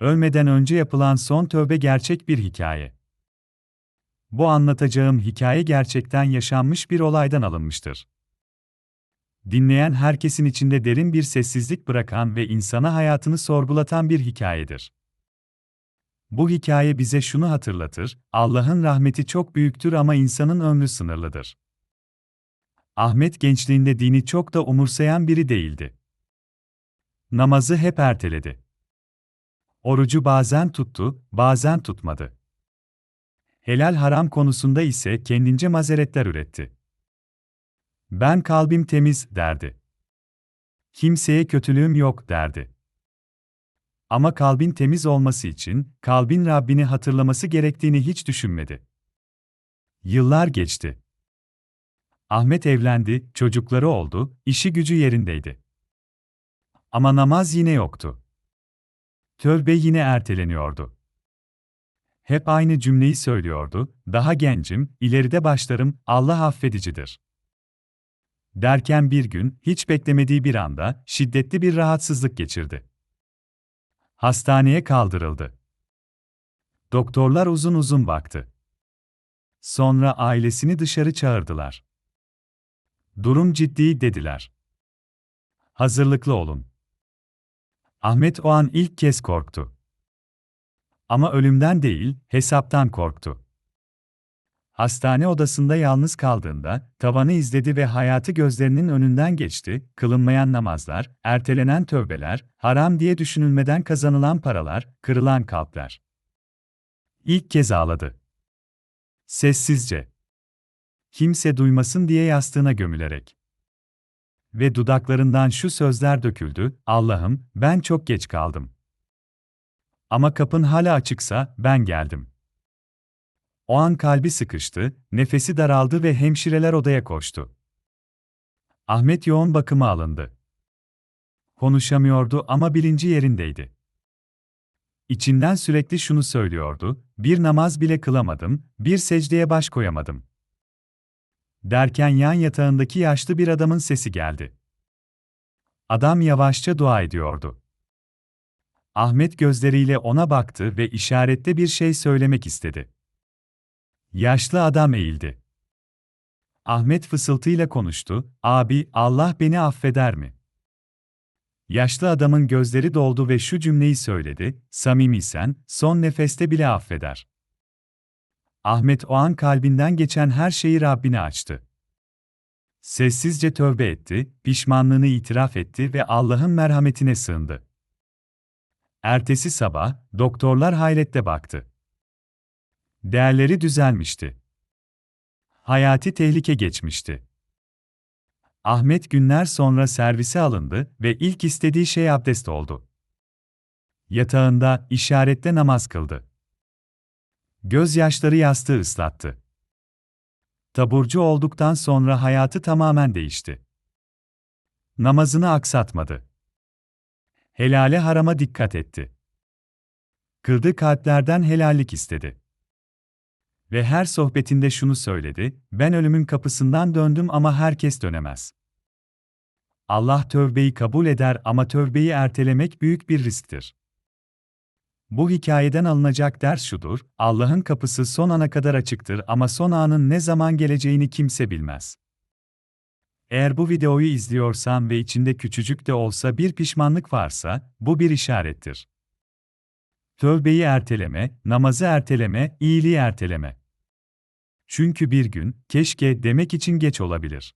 Ölmeden önce yapılan son tövbe gerçek bir hikaye. Bu anlatacağım hikaye gerçekten yaşanmış bir olaydan alınmıştır. Dinleyen herkesin içinde derin bir sessizlik bırakan ve insana hayatını sorgulatan bir hikayedir. Bu hikaye bize şunu hatırlatır: Allah'ın rahmeti çok büyüktür ama insanın ömrü sınırlıdır. Ahmet gençliğinde dini çok da umursayan biri değildi. Namazı hep erteledi. Orucu bazen tuttu, bazen tutmadı. Helal haram konusunda ise kendince mazeretler üretti. Ben kalbim temiz derdi. Kimseye kötülüğüm yok derdi. Ama kalbin temiz olması için kalbin Rabbini hatırlaması gerektiğini hiç düşünmedi. Yıllar geçti. Ahmet evlendi, çocukları oldu, işi gücü yerindeydi. Ama namaz yine yoktu. Tövbe yine erteleniyordu. Hep aynı cümleyi söylüyordu, daha gencim, ileride başlarım, Allah affedicidir. Derken bir gün, hiç beklemediği bir anda, şiddetli bir rahatsızlık geçirdi. Hastaneye kaldırıldı. Doktorlar uzun uzun baktı. Sonra ailesini dışarı çağırdılar. Durum ciddi dediler. Hazırlıklı olun. Ahmet o an ilk kez korktu. Ama ölümden değil, hesaptan korktu. Hastane odasında yalnız kaldığında, tavanı izledi ve hayatı gözlerinin önünden geçti, kılınmayan namazlar, ertelenen tövbeler, haram diye düşünülmeden kazanılan paralar, kırılan kalpler. İlk kez ağladı. Sessizce. Kimse duymasın diye yastığına gömülerek. Ve dudaklarından şu sözler döküldü, Allah'ım, ben çok geç kaldım. Ama kapın hala açıksa, ben geldim. O an kalbi sıkıştı, nefesi daraldı ve hemşireler odaya koştu. Ahmet yoğun bakıma alındı. Konuşamıyordu ama bilinci yerindeydi. İçinden sürekli şunu söylüyordu, bir namaz bile kılamadım, bir secdeye baş koyamadım. Derken yan yatağındaki yaşlı bir adamın sesi geldi. Adam yavaşça dua ediyordu. Ahmet gözleriyle ona baktı ve işaretle bir şey söylemek istedi. Yaşlı adam eğildi. Ahmet fısıltıyla konuştu, abi, Allah beni affeder mi? Yaşlı adamın gözleri doldu ve şu cümleyi söyledi, samimiysen, son nefeste bile affeder. Ahmet o an kalbinden geçen her şeyi Rabbine açtı. Sessizce tövbe etti, pişmanlığını itiraf etti ve Allah'ın merhametine sığındı. Ertesi sabah, doktorlar hayrette baktı. Değerleri düzelmişti. Hayati tehlike geçmişti. Ahmet günler sonra servise alındı ve ilk istediği şey abdest oldu. Yatağında işaretle namaz kıldı. Gözyaşları yastığı ıslattı. Taburcu olduktan sonra hayatı tamamen değişti. Namazını aksatmadı. Helale harama dikkat etti. Kırdığı kalplerden helallik istedi. Ve her sohbetinde şunu söyledi, ben ölümün kapısından döndüm ama herkes dönemez. Allah tövbeyi kabul eder ama tövbeyi ertelemek büyük bir risktir. Bu hikayeden alınacak ders şudur, Allah'ın kapısı son ana kadar açıktır ama son anın ne zaman geleceğini kimse bilmez. Eğer bu videoyu izliyorsan ve içinde küçücük de olsa bir pişmanlık varsa, bu bir işarettir. Tövbeyi erteleme, namazı erteleme, iyiliği erteleme. Çünkü bir gün, keşke demek için geç olabilir.